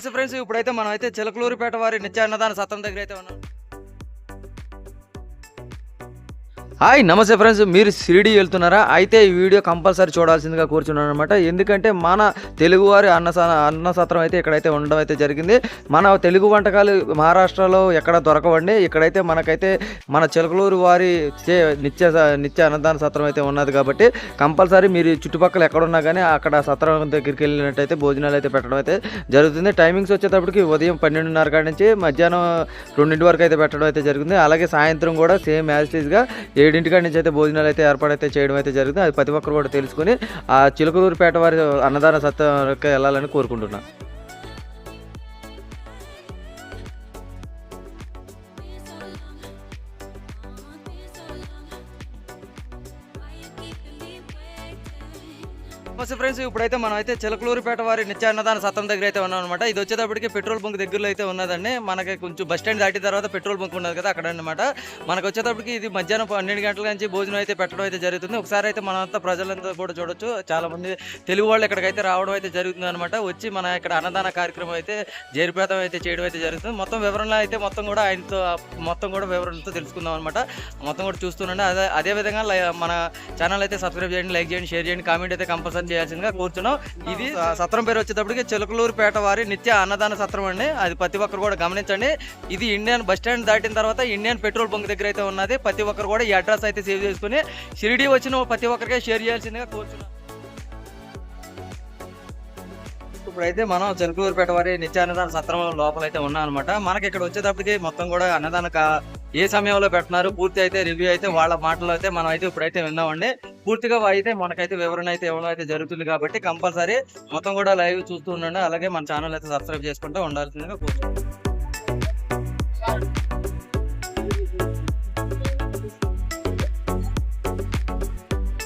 నమస్తే ఫ్రెండ్స్ ఇప్పుడైతే మనం అయితే చిలకలూరిపేట వారి నిత్యాన్నదాన సత్రం దగ్గర అయితే ఉన్నాం. హాయ్ నమస్తే ఫ్రెండ్స్. మీరు షిరిడి వెళ్తున్నారా? అయితే ఈ వీడియో కంపల్సరీ చూడాల్సిందిగా కూర్చున్నాను అనమాట ఎందుకంటే మన తెలుగువారి అన్న అన్న సత్రం అయితే ఇక్కడైతే ఉండడం అయితే జరిగింది. మన తెలుగు వంటకాలు మహారాష్ట్రలో ఎక్కడ దొరకవండి. ఇక్కడైతే మనకైతే మన చిలకలూరు వారి చే నిత్య స- నిత్య అన్నదాన సత్రం అయితే ఉన్నది కాబట్టి కంపల్సరీ మీరు చుట్టుపక్కల ఎక్కడున్నా కానీ అక్కడ సత్రం దగ్గరికి వెళ్ళినట్టయితే భోజనాలు అయితే పెట్టడం అయితే జరుగుతుంది. టైమింగ్స్ వచ్చేటప్పటికి ఉదయం పన్నెండున్నర కాడి నుంచి మధ్యాహ్నం రెండింటి వరకు అయితే పెట్టడం అయితే జరుగుతుంది అలాగే సాయంత్రం కూడా సేమ్ యాజిటీస్గా ఏడింటి కాడి నుంచి అయితే భోజనాలు అయితే ఏర్పాటైతే చేయడం అయితే జరుగుతుంది అది ప్రతి ఒక్కరు కూడా తెలుసుకొని ఆ చిలుకూరుపేట వారి అన్నదాన సత్రంకి వెళ్ళాలని కోరుకుంటున్నాను నమస్తే ఫ్రెండ్స్ ఇప్పుడైతే మనం అయితే చిలకలూరుపేట వారి నిత్య అన్నదాన సత్రం దగ్గర అయితే ఉన్నాం అనమాట ఇది వచ్చేటప్పటికి పెట్రోల్ బంక్ దగ్గరలో అయితే ఉన్నదండి. మనకి కొంచెం బస్ స్టాండ్ దాటిన తర్వాత పెట్రోల్ బంక్ ఉన్నది కదా అక్కడ అనమాట మనకు వచ్చేటప్పటికి ఇది మధ్యాహ్నం పన్నెండు గంటల నుంచి భోజనం అయితే పెట్టడం అయితే జరుగుతుంది. ఒకసారి అయితే మనంతా ప్రజలంతా కూడా చూడొచ్చు. చాలా మంది తెలుగు వాళ్ళు ఇక్కడికైతే రావడం అయితే జరుగుతుంది అనమాట వచ్చి మన ఇక్కడ అన్నదాన కార్యక్రమం అయితే జరిపేతం అయితే చేయడం అయితే జరుగుతుంది. మొత్తం వివరణ అయితే మొత్తం కూడా ఆయనతో మొత్తం కూడా వివరణతో తెలుసుకుందాం అనమాట మొత్తం కూడా చూస్తుండండి అదే అదే విధంగా మన ఛానల్ అయితే సబ్స్క్రైబ్ చేయండి లైక్ చేయండి షేర్ చేయండి. కామెంట్ అయితే కంపల్సరీ చేయాల్సిందిగా కూర్చున్నాం. ఇది సత్రం పేరు వచ్చేటప్పటికి చిలకలూరుపేట వారి నిత్య అన్నదాన సత్రం అండి. అది ప్రతి ఒక్కరు కూడా గమనించండి. ఇది ఇండియన్ బస్ స్టాండ్ దాటిన తర్వాత ఇండియన్ పెట్రోల్ బంక్ దగ్గర అయితే ఉన్నది. ప్రతి ఒక్కరు కూడా ఈ అడ్రస్ అయితే సేవ్ చేసుకుని షిరిడి వచ్చిన ప్రతి ఒక్కరికి షేర్ చేయాల్సిందిగా కోరుచున్నాం. ఇప్పుడైతే మనం చిలకలూరుపేట వారి నిత్య అన్నదాన సత్రం లోపల అయితే ఉన్నాం అనమాట మనకి ఇక్కడ వచ్చేటప్పటికి మొత్తం కూడా అన్నదాన ఏ సమయంలో పెట్టినారు? పూర్తి అయితే రివ్యూ అయితే వాళ్ళ మాటలు అయితే మనం అయితే ఇప్పుడైతే విన్నామండి. పూర్తిగా అయితే మనకైతే వివరణ అయితే ఇవ్వడం అయితే జరుగుతుంది కాబట్టి కంపల్సరీ మొత్తం కూడా లైవ్ చూస్తూ ఉండండి. అలాగే మన ఛానల్ అయితే సబ్స్క్రైబ్ చేసుకుంటూ ఉండాల్సిందిగా కోరుతున్నాను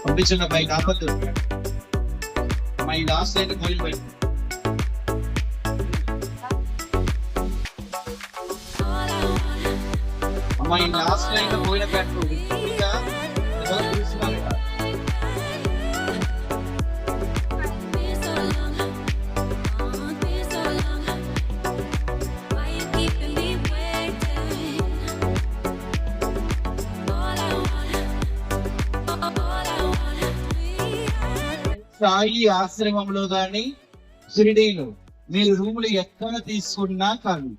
పంపించిన బైక్ ఆపద్దు మై లాస్ట్ అయితే పోయి బైక్ అమ్మా ఈ లాస్ట్లో పోయిన పెట్టు ఇంకా సాయి ఆశ్రమంలో గాని షిరిడీలో మీరు రూములు ఎక్కడ తీసుకున్నా కానీ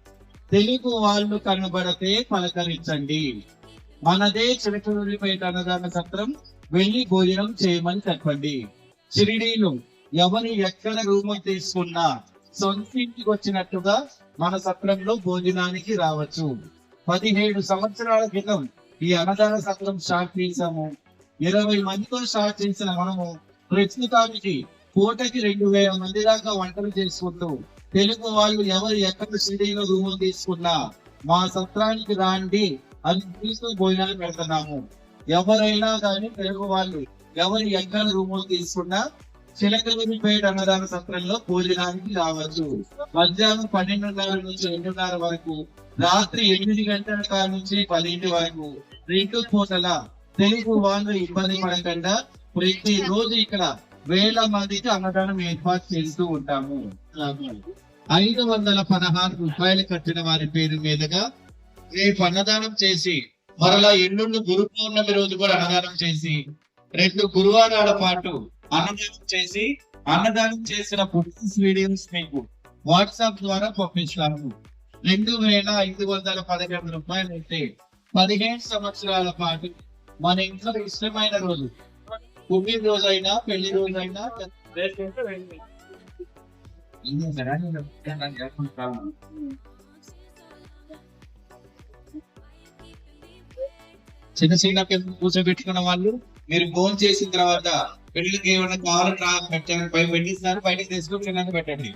తెలుగు వాళ్ళు కనబడితే పలకరించండి. మనదే చిరకూరిపేట అన్నదాన సత్రం వెళ్ళి భోజనం చేయమని చెప్పండి. షిరిడీలో ఎవరు ఎక్కడ రూములు తీసుకున్నా సొంతింటికి వచ్చినట్టుగా మన సత్రంలో భోజనానికి రావచ్చు. పదిహేడు సంవత్సరాల క్రితం ఈ అన్నదాన సత్రం స్టార్ట్ చేశాము. ఇరవై మందితో స్టార్ట్ చేసిన మనము ప్రస్తుతానికి పూటకి రెండు వేల మంది దాకా వంటలు చేసుకుంటూ తెలుగు వాళ్ళు ఎవరు ఎక్కడ సిటీలో రూములు తీసుకున్నా మా సత్రానికి రాండి అని తీసుకు భోజనాలు పెడుతున్నాము. ఎవరైనా కానీ తెలుగు వాళ్ళు ఎవరు ఎక్కడ రూములు తీసుకున్నా చిలకలూరిపేట అన్నదాన సత్రంలో భోజనానికి రావచ్చు. మధ్యాహ్నం పన్నెండున్నర నుంచి రెండున్నర వరకు రాత్రి ఎనిమిది గంటల కాడ నుంచి పదింటి వరకు రెండు పూటల తెలుగు వాళ్ళు ఇబ్బంది పడకుండా ప్రతి రోజు ఇక్కడ వేల మందికి అన్నదానం ఏర్పాటు చేస్తూ ఉంటాము. ఐదు వందల పదహారు రూపాయలు కట్టిన వారి పేరు మీదుగా రేపు అన్నదానం చేసి మరలా ఎల్లుండి గురు పౌర్ణమి రోజు కూడా అన్నదానం చేసి రెండు గురువారాల పాటు అన్నదానం చేసి అన్నదానం చేసిన ఫొటోస్ వీడియోస్ మీకు వాట్సాప్ ద్వారా పంపిస్తాము. రెండు వేల ఐదు వందల పదిహేను రూపాయలు అయితే పదిహేను సంవత్సరాల పాటు మన ఇంట్లో ఇష్టమైన రోజు హోబీ రోజు అయినా పెళ్ళి రోజు అయినా చిన్న చిన్న కూర్చోబెట్టుకున్న వాళ్ళు మీరు ఫోన్ చేసిన తర్వాత పెళ్ళికి ఏమైనా కావాలని రా పెట్టాను పై పెట్టిస్తారు బయటకు తీసుకుని చిన్నగా పెట్టండి.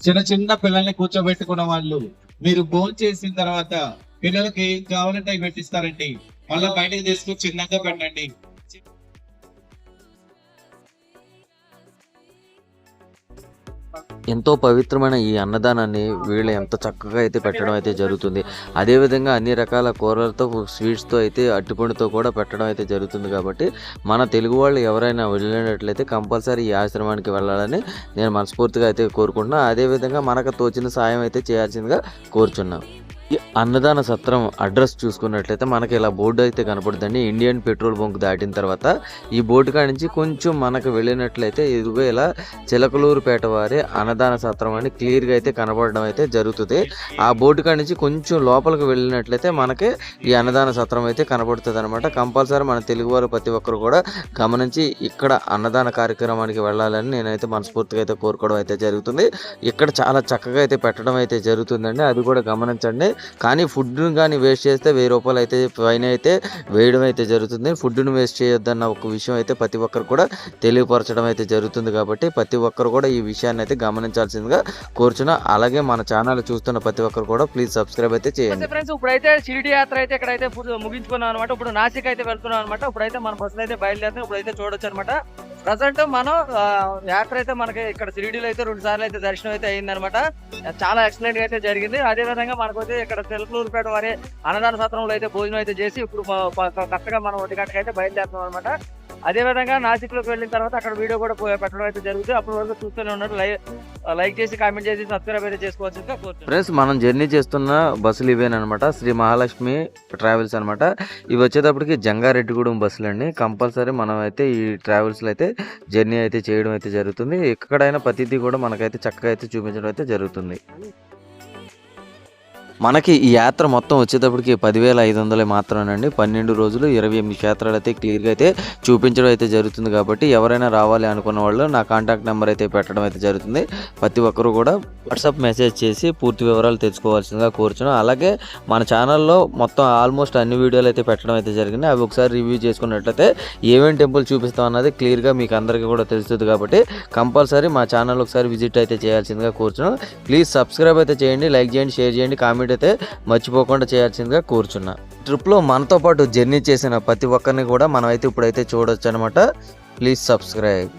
చిన్న చిన్న పిల్లల్ని కూర్చోబెట్టుకున్న వాళ్ళు మీరు ఫోన్ చేసిన తర్వాత పిల్లలకి ఏం కావాలంటే పెట్టిస్తారండి. మళ్ళీ బయటకు తీసుకొని చిన్నగా పెట్టండి. ఎంతో పవిత్రమైన ఈ అన్నదానాన్ని వీళ్ళు ఎంత చక్కగా అయితే పెట్టడం అయితే జరుగుతుంది. అదేవిధంగా అన్ని రకాల కూరలతో స్వీట్స్తో అయితే అట్టుపండుతో కూడా పెట్టడం అయితే జరుగుతుంది కాబట్టి మన తెలుగు వాళ్ళు ఎవరైనా వెళ్ళినట్లయితే కంపల్సరీ ఈ ఆశ్రమానికి వెళ్ళాలని నేను మనస్ఫూర్తిగా అయితే కోరుకుంటున్నాను అదేవిధంగా మనకు తోచిన సాయం అయితే చేయాల్సిందిగా కోరుచున్నాను అన్నదాన సత్రం అడ్రస్ చూసుకున్నట్లయితే మనకి ఇలా బోర్డు అయితే కనపడుతుంది. ఇండియన్ పెట్రోల్ బంక్ దాటిన తర్వాత ఈ బోర్డు కాడ నుంచి కొంచెం మనకు వెళ్ళినట్లయితే ఇదిగో ఇలా చిలకలూరుపేట వారి అన్నదాన సత్రం అని క్లియర్గా అయితే కనపడడం అయితే జరుగుతుంది. ఆ బోర్డు కాడ నుంచి కొంచెం లోపలికి వెళ్ళినట్లయితే మనకి ఈ అన్నదాన సత్రం అయితే కనపడుతుంది అనమాట కంపల్సరీ మన తెలుగువారు ప్రతి ఒక్కరు కూడా గమనించి ఇక్కడ అన్నదాన కార్యక్రమానికి వెళ్ళాలని నేనైతే మనస్ఫూర్తిగా అయితే కోరుకోవడం అయితే జరుగుతుంది. ఇక్కడ చాలా చక్కగా అయితే పెట్టడం అయితే జరుగుతుందండి. అది కూడా గమనించండి. కానీ ఫుడ్ను కానీ వేస్ట్ చేస్తే వెయ్యి రూపాయలు అయితే పైన అయితే వేయడం అయితే జరుగుతుంది. ఫుడ్ను వేస్ట్ చేయొద్దన్న ఒక విషయం అయితే ప్రతి ఒక్కరు కూడా తెలియపరచడం అయితే జరుగుతుంది కాబట్టి ప్రతి ఒక్కరు కూడా ఈ విషయాన్ని అయితే గమనించాల్సిందిగా కోరుచున్నా. అలాగే మన ఛానల్ చూస్తున్న ప్రతి ఒక్కరు కూడా ప్లీజ్ సబ్స్క్రైబ్ అయితే చేయండి. ఫ్రెండ్స్ ఇప్పుడైతే షిరిడి యాత్ర అయితే ఇక్కడైతే ముగించుకున్నాం అనమాట ఇప్పుడు నాసిక్ అయితే వెళ్తున్నాం అనమాట ఇప్పుడైతే మన బస్సులు అయితే బయలుదేరుతాం ఇప్పుడైతే చూడొచ్చు అనమాట ప్రజెంట్ మనం ఆ, యాత్ర అయితే మనకి ఇక్కడ షిరిడీలో అయితే రెండు సార్లు అయితే దర్శనం అయితే అయిందనమాట చాలా ఎక్సలెంట్గా అయితే జరిగింది. అదే విధంగా మనకు అయితే ఇక్కడ తెలుగులూరుపేట వారి అన్నదాన సత్రంలో అయితే భోజనం అయితే చేసి ఇప్పుడు కరెక్ట్గా మనం ఒంటి గంటకి అయితే బయలుదేరుతున్నాం అనమాట అదే విధంగా నాసిక్లోకి వెళ్ళిన తర్వాత అక్కడ వీడియో కూడా పో- పెట్టడం అయితే జరుగుతుంది. అప్పటి వరకు చూస్తూనే ఉన్నారు. లైక్ లైక్ చేసి కామెంట్ చేసి సబ్స్క్రైబ్ అయితే చేసుకోవాల్సిందిగా ఫ్రెండ్స్ మనం జర్నీ చేస్తున్న బస్సులు ఇవేనమాట శ్రీ మహాలక్ష్మి ట్రావెల్స్ అనమాట ఇవి వచ్చేటప్పటికి జంగారెడ్డిగూడెం బస్సులు అండి. కంపల్సరీ మనం అయితే ఈ ట్రావెల్స్లో అయితే జర్నీ అయితే చేయడం అయితే జరుగుతుంది. ఎక్కడైనా ప్రతిదీ కూడా మనకైతే చక్కగా అయితే చూపించడం అయితే జరుగుతుంది. మనకి ఈ యాత్ర మొత్తం వచ్చేటప్పటికి పదివేల ఐదు వందలే మాత్రమేనండి. పన్నెండు రోజులు ఇరవై ఎనిమిది క్షేత్రాలు అయితే క్లియర్గా అయితే చూపించడం అయితే జరుగుతుంది కాబట్టి ఎవరైనా రావాలి అనుకున్న వాళ్ళు నా కాంటాక్ట్ నెంబర్ అయితే పెట్టడం అయితే జరుగుతుంది. ప్రతి ఒక్కరు కూడా వాట్సాప్ మెసేజ్ చేసి పూర్తి వివరాలు తెలుసుకోవాల్సిందిగా కోరుచున్నాను అలాగే మన ఛానల్లో మొత్తం ఆల్మోస్ట్ అన్ని వీడియోలు అయితే పెట్టడం అయితే జరిగింది. అవి ఒకసారి రివ్యూ చేసుకున్నట్లయితే ఏమేమి టెంపుల్ చూపిస్తాం అన్నది క్లియర్గా మీకు అందరికీ కూడా తెలుస్తుంది కాబట్టి కంపల్సరీ మా ఛానల్ ఒకసారి విజిట్ అయితే చేయాల్సిందిగా కోరుచున్నాను ప్లీజ్ సబ్స్క్రైబ్ అయితే చేయండి లైక్ చేయండి షేర్ చేయండి కామెంట్ అయితే మర్చిపోకుండా చేయాల్సిందిగా కూర్చున్నా. ట్రిప్లో మనతో పాటు జర్నీ చేసిన ప్రతి ఒక్కరిని కూడా మనం అయితే ఇప్పుడైతే చూడొచ్చు అనమాట ప్లీజ్ సబ్స్క్రైబ్.